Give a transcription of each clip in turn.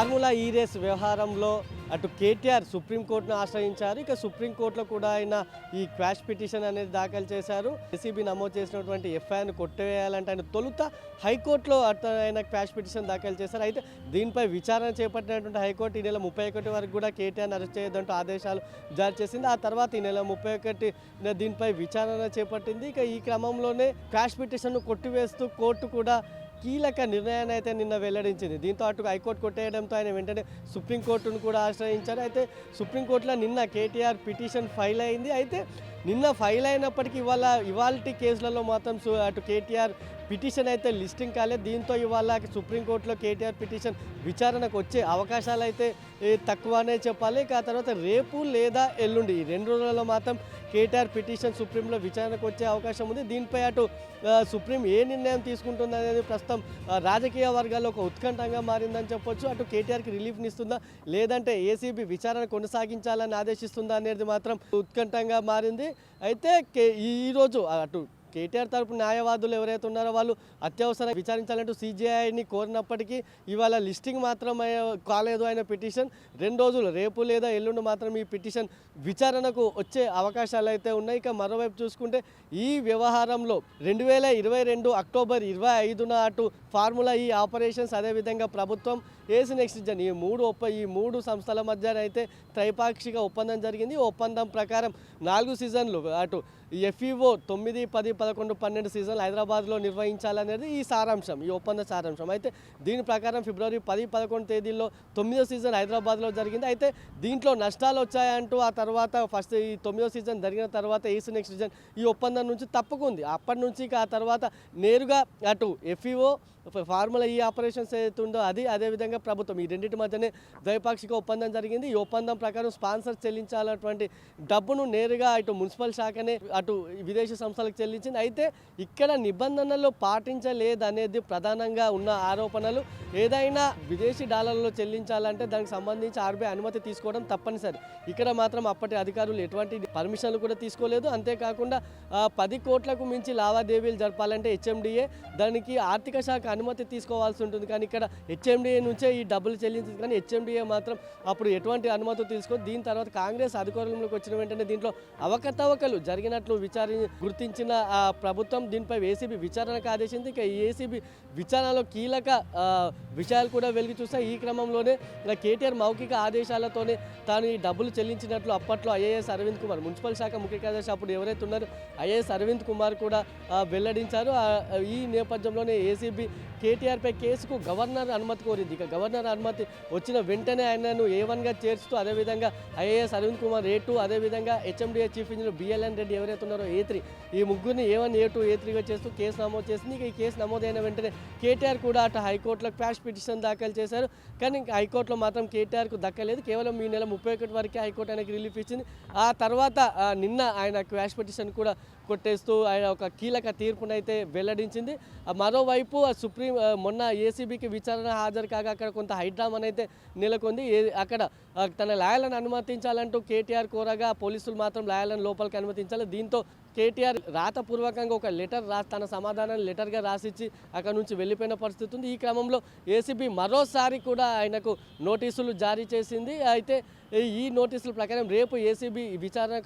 Formula ఈ race వ్యవహారంలో అటు కేటీఆర్ సుప్రీంకోర్టును ఆశ్రయించారు. ఇక సుప్రీంకోర్టులో కూడా ఆయన ఈ క్వాష్ పిటిషన్ అనేది దాఖలు చేశారు. ఎస్సీబీ నమోదు చేసినటువంటి ఎఫ్ఐఆర్ను కొట్టవేయాలంటే ఆయన తొలుత హైకోర్టులో అటు ఆయన క్వాష్ పిటిషన్ దాఖలు చేశారు. అయితే దీనిపై విచారణ చేపట్టినటువంటి హైకోర్టు ఈ నెల ముప్పై ఒకటి వరకు కూడా కేటీఆర్ని అరెస్ట్ చేయొద్దంటూ ఆదేశాలు జారీ చేసింది. ఆ తర్వాత ఈ నెల ముప్పై ఒకటి దీనిపై విచారణ చేపట్టింది. ఇక ఈ క్రమంలోనే క్వాష్ పిటిషన్ను కొట్టివేస్తూ కోర్టు కూడా కీలక నిర్ణయాన్ని అయితే నిన్న వెల్లడించింది. దీంతో అటు హైకోర్టు కొట్టేయడంతో ఆయన వెంటనే సుప్రీంకోర్టును కూడా ఆశ్రయించారు. అయితే సుప్రీంకోర్టులో నిన్న కేటీఆర్ పిటిషన్ ఫైల్ అయింది. అయితే నిన్న ఫైల్ అయినప్పటికీ ఇవాళ ఇవాల్టి కేసులలో మాత్రం అటు కేటీఆర్ పిటిషన్ అయితే లిస్టింగ్ కాలేదు. దీంతో ఇవాళ సుప్రీంకోర్టులో కేటీఆర్ పిటిషన్ విచారణకు వచ్చే అవకాశాలు అయితే తక్కువనే చెప్పాలి. ఇక ఆ తర్వాత రేపు లేదా ఎల్లుండి ఈ రెండు రోజులలో మాత్రం కేటీఆర్ పిటిషన్ సుప్రీంలో విచారణకు వచ్చే అవకాశం ఉంది. దీనిపై అటు సుప్రీం ఏ నిర్ణయం తీసుకుంటుంది అనేది ప్రస్తుతం రాజకీయ వర్గాల్లో ఒక ఉత్కంఠంగా మారిందని చెప్పొచ్చు. అటు కేటీఆర్కి రిలీఫ్ని ఇస్తుందా లేదంటే ఏసీబీ విచారణ కొనసాగించాలని ఆదేశిస్తుందా అనేది మాత్రం ఉత్కంఠంగా మారింది. అయితే కే- ఈ రోజు అటు కేటీఆర్ తరపు న్యాయవాదులు ఎవరైతే ఉన్నారో వాళ్ళు అత్యవసర విచారించాలంటూ సిజిఐని కోరినప్పటికీ ఇవాళ లిస్టింగ్ మాత్రం కాలేదు ఆయన పిటిషన్. రెండు రోజులు రేపు లేదా ఎల్లుండి మాత్రం ఈ పిటిషన్ విచారణకు వచ్చే అవకాశాలు అయితే ఉన్నాయి. ఇక మరోవైపు చూసుకుంటే ఈ వ్యవహారంలో రెండు వేల ఇరవై రెండు అక్టోబర్ ఇరవై ఐదున అటు ఫార్ములా ఈ ఆపరేషన్స్ అదేవిధంగా ప్రభుత్వం ఏసీ నెక్స్ట్ జన్ ఈ మూడు ఒప్ప ఈ మూడు సంస్థల మధ్య అయితే త్రైపాక్షిక ఒప్పందం జరిగింది. ఈ ఒప్పందం ప్రకారం నాలుగు సీజన్లు అటు ఎఫ్ఈఓ తొమ్మిది పది పదకొండు పన్నెండు సీజన్లు హైదరాబాద్లో నిర్వహించాలనేది ఈ సారాంశం ఈ ఒప్పంద సారాంశం. అయితే దీని ప్రకారం ఫిబ్రవరి పది పదకొండు తేదీల్లో తొమ్మిదో సీజన్ హైదరాబాద్లో జరిగింది. అయితే దీంట్లో నష్టాలు వచ్చాయంటూ ఆ తర్వాత ఫస్ట్ ఈ తొమ్మిదో సీజన్ జరిగిన తర్వాత ఏసీ నెక్స్ట్ సీజన్ ఈ ఒప్పందం నుంచి తప్పుకుంది. అప్పటి నుంచి ఆ తర్వాత నేరుగా అటు ఎఫ్ఈఓ ఫార్ములా ఈ ఆపరేషన్స్ ఏదైతే ఉందో అది అదేవిధంగా ప్రభుత్వం. ఈ రెండింటి మధ్యనే ద్వైపాక్షిక ఒప్పందం జరిగింది. ఈ ఒప్పందం ప్రకారం స్పాన్సర్ చెల్లించాలన్నటువంటి డబ్బును నేరుగా అటు మున్సిపల్ శాఖనే అటు విదేశీ సంస్థలకు చెల్లించింది. అయితే ఇక్కడ నిబంధనలు పాటించలేదనేది ప్రధానంగా ఉన్న ఆరోపణలు. ఏదైనా విదేశీ డాలర్లో చెల్లించాలంటే దానికి సంబంధించి ఆర్బీఐ అనుమతి తీసుకోవడం తప్పనిసరి. ఇక్కడ మాత్రం అప్పటి అధికారులు ఎటువంటి పర్మిషన్లు కూడా తీసుకోలేదు. అంతేకాకుండా పది కోట్లకు మించి లావాదేవీలు జరపాలంటే హెచ్ఎండిఏ దానికి ఆర్థిక శాఖ అనుమతి తీసుకోవాల్సి ఉంటుంది. కానీ ఇక్కడ హెచ్ఎండిఏ నుంచే ఈ డబ్బులు చెల్లించింది కానీ హెచ్ఎండిఏ మాత్రం అప్పుడు ఎటువంటి అనుమతి తీసుకో దీని తర్వాత కాంగ్రెస్ అధికారంలోకి వచ్చిన వెంటనే దీంట్లో అవకతవకలు జరిగినట్లు విచారి గుర్తించిన ఆ, ప్రభుత్వం దీనిపై ఏసీబీ విచారణకు ఆదేశింది. ఇక ఏసీబీ విచారణలో కీలక విషయాలు కూడా వెలిగి చూస్తాయి ఈ క్రమంలోనే కేటీఆర్ మౌఖిక ఆదేశాలతోనే తాను ఈ డబ్బులు చెల్లించినట్లు అప్పట్లో ఐఏఎస్ అరవింద్ కుమార్ మున్సిపల్ శాఖ ముఖ్య కార్యదర్శి అప్పుడు ఎవరైతే ఉన్నారో ఐఏఎస్ అరవింద్ కుమార్ కూడా వెల్లడించారు. ఈ నేపథ్యంలోనే ఏసీబీ కేటీఆర్పై కేసుకు గవర్నర్ అనుమతి కోరింది. ఇక గవర్నర్ అనుమతి వచ్చిన వెంటనే ఆయనను ఏ వన్గా చేర్చుతూ అదేవిధంగా IAS Arvind Kumar A two అదేవిధంగా HMDA chief engineer BLN Reddy ఎవరైతే ఉన్నారో ఏ త్రీ ఈ ముగ్గురిని ఏ వన్ ఏ టూ ఏ త్రీగా చేస్తూ కేసు నమోదు చేసింది. ఇక ఈ కేసు నమోదైన వెంటనే కేటీఆర్ కూడా అటు హైకోర్టులో క్వాష్ పిటిషన్ దాఖలు చేశారు. కానీ హైకోర్టులో మాత్రం కేటీఆర్కు దక్కలేదు. కేవలం ఈ నెల ముప్పై ఒకటి వరకే హైకోర్టు ఆయనకు రిలీఫ్ ఇచ్చింది. ఆ తర్వాత నిన్న ఆయన క్వాష్ పిటిషన్ కూడా కొట్టేస్తూ ఆయన ఒక కీలక తీర్పునైతే వెల్లడించింది. మరోవైపు ఆ సుప్రీం మొన్న ఏసీబీకి విచారణ హాజరు కాగా అక్కడ కొంత హైడ్రామా అయితే నెలకొంది. ఏ- అక్కడ తన లాయలను అనుమతించాలంటూ కేటీఆర్ కోరగా పోలీసులు మాత్రం లాయలను లోపలికి అనుమతించాలి. దీంతో కేటీఆర్ రాతపూర్వకంగా ఒక లెటర్ రా తన సమాధానాన్ని లెటర్గా రాసిచ్చి అక్కడ నుంచి వెళ్ళిపోయిన పరిస్థితి ఉంది. ఈ క్రమంలో ఏసీబీ మరోసారి కూడా ఆయనకు నోటీసులు జారీ చేసింది. అయితే ఈ- నోటీసుల ప్రకారం రేపు ఏసీబీ విచారణ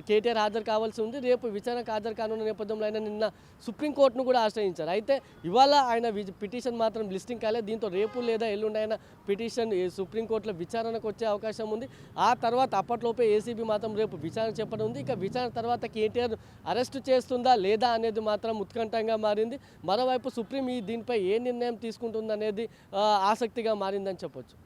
కేటీఆర్ హాజరు కావాల్సి ఉంది. రేపు విచారణకు హాజరు కానున్న నేపథ్యంలో ఆయన నిన్న సుప్రీంకోర్టును కూడా ఆశ్రయించారు. అయితే ఇవాళ ఆయన పిటిషన్ మాత్రం లిస్టింగ్ కాలేదు. దీంతో రేపు లేదా ఎల్లుండి ఆయన పిటిషన్ సుప్రీంకోర్టులో విచారణకు వచ్చే అవకాశం ఉంది. ఆ తర్వాత అప్పట్లోపే ఏసీబీ మాత్రం రేపు విచారణ చెప్పడం ఉంది ఇక విచారణ తర్వాత కేటీఆర్ అరెస్ట్ చేస్తుందా లేదా అనేది మాత్రం ఉత్కంఠంగా మారింది. మరోవైపు సుప్రీం ఈ దీనిపై ఏ నిర్ణయం తీసుకుంటుందనేది ఆసక్తిగా మారిందని చెప్పొచ్చు.